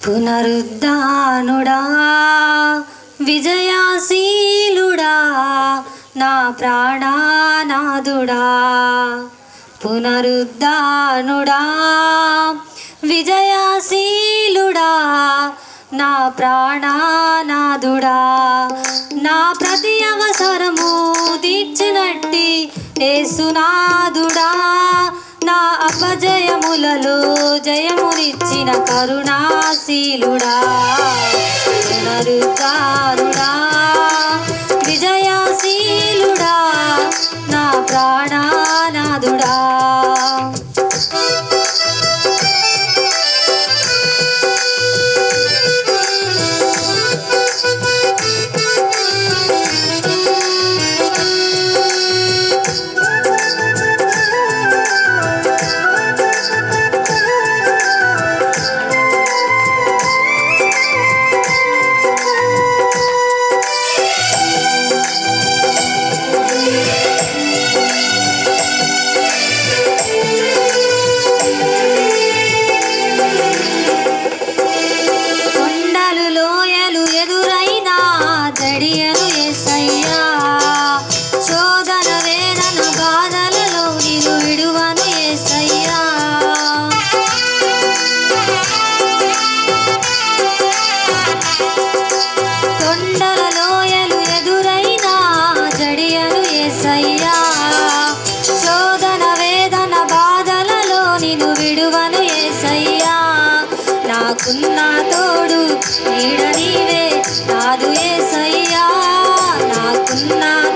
పునరుద్ధానుడా విజయాశీలుడా నా ప్రాణానాదుడా పునరుద్ధానుడా విజయాశీలుడా నా ప్రాణానాదుడా నా ప్రతి అవసరము తీర్చినట్టి ఏసునాదుడా నా అపజయములలో జయమునిచ్చిన కరుణాశీలుడా. పునరుద్ధారుడా విజయాశీలుడా నా ప్రాణానాథుడా. జడియను ఏసయ్యా శోధన వేదన బాధలలో నిన్ను విడువను ఏసయ్యా కొండల లోయలు ఎదురైనా జడియను ఏసయ్యా. శోధన వేదన బాధలలో నిన్ను విడువను ఏసయ్యా నాకున్న తోడు నీడని నాకున్న